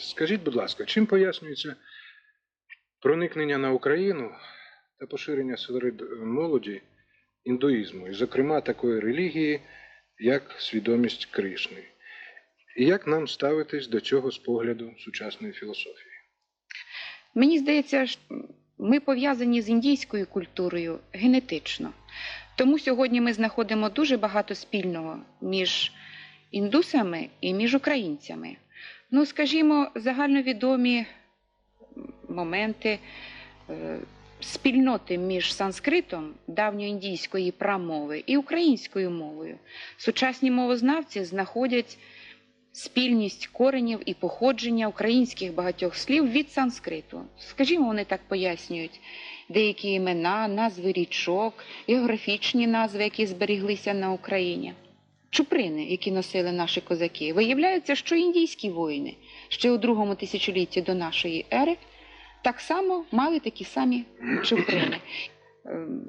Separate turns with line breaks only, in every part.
Скажіть, будь ласка, чим пояснюється проникнення на Україну та поширення серед молоді індуїзму, і, зокрема, такої релігії, як свідомість Кришни? І як нам ставитись до цього з погляду сучасної філософії?
Мені здається, ми пов'язані з індійською культурою генетично. Тому сьогодні ми знаходимо дуже багато спільного між індусами і між українцями. Ну, скажімо, загальновідомі моменти е, спільноти між санскритом давньоіндійської прамови і українською мовою. Сучасні мовознавці знаходять спільність коренів і походження українських багатьох слів від санскриту. Скажімо, вони так пояснюють деякі імена, назви річок, географічні назви, які зберіглися на Україні. Чуприни, які носили наші козаки, виявляється, що індійські воїни ще у другому тисячолітті до нашої ери так само мали такі самі чуприни. Ем,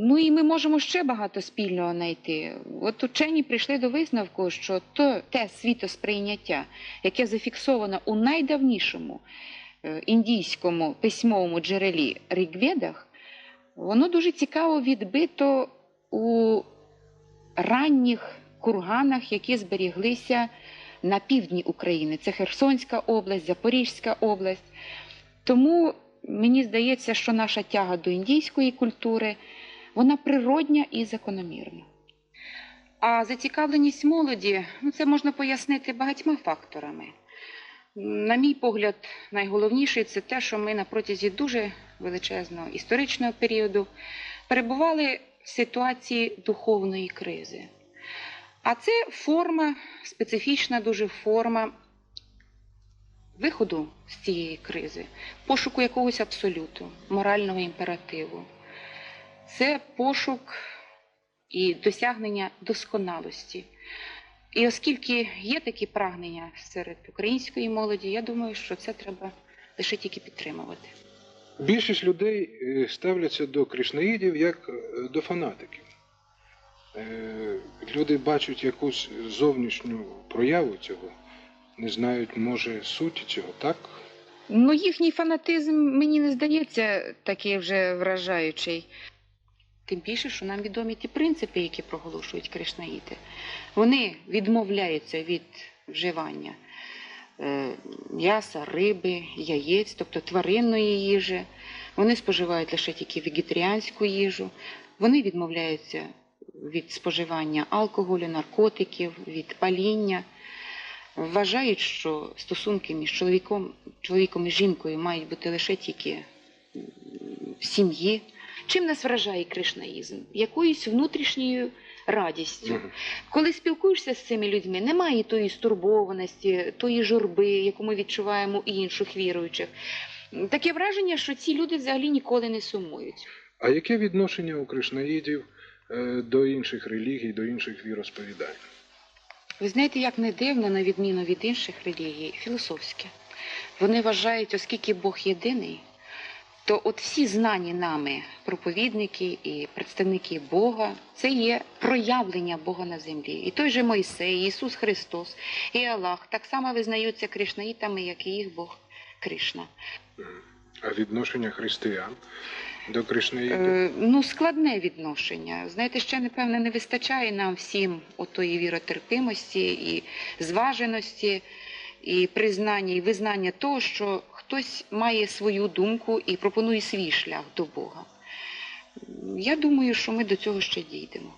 Ну і ми можемо ще багато спільного знайти. От учені прийшли до висновку, що то, те світосприйняття, яке зафіксовано у найдавнішому е, індійському письмовому джерелі Рігведах, воно дуже цікаво відбито у ранніх курганах, які зберіглися на півдні України. Це Херсонська область, Запорізька область. Тому мені здається, що наша тяга до індійської культури вона природня і закономірна. А зацікавленість молоді ну, це можна пояснити багатьма факторами. На мій погляд, найголовніший це те, що ми на протязі дуже величезного історичного періоду перебували в ситуації духовної кризи. А це форма, специфічна дуже форма виходу з цієї кризи, пошуку якогось абсолюту, морального імперативу. Це пошук і досягнення досконалості. І оскільки є такі прагнення серед української молоді, я думаю, що це треба лише тільки підтримувати.
Більшість людей е, ставляться до кришнаїдів як е, до фанатиків. Е, Люди бачать якусь зовнішню прояву цього, не знають, може, суті цього, так?
Ну, їхній фанатизм мені не здається такий вже вражаючий. Тим більше, що нам відомі ті принципи, які проголошують кришнаїти. Вони відмовляються від вживання е, м'яса, риби, яєць, тобто тваринної їжі. Вони споживають лише тільки вегетаріанську їжу. Вони відмовляються від споживання алкоголю, наркотиків, від паління. Вважають, що стосунки між чоловіком, чоловіком і жінкою мають бути лише тільки в сім'ї. Чим нас вражає кришнаїзм? Якоюсь внутрішньою радістю. Коли спілкуєшся з цими людьми, немає тої стурбованості, тої журби, яку ми відчуваємо у інших віруючих. Таке враження, що ці люди взагалі ніколи не сумують.
А яке відношення у кришнаїдів до інших релігій, до інших віросповідань?
Ви знаєте, як не дивно, на відміну від інших релігій, філософське. Вони вважають, оскільки Бог єдиний, то от всі знані нами проповідники і представники Бога це є проявлення Бога на землі. І той же Мойсей, Ісус Христос і Аллах так само визнаються кришнаїтами, як і їх Бог Кришна.
А відношення християн до кришнаїдів?
Е, ну, складне відношення. Знаєте, ще, напевне, не вистачає нам всім отої віротерпимості і зваженості, і признання, і визнання того, що хтось має свою думку і пропонує свій шлях до Бога. Я думаю, що ми до цього ще дійдемо.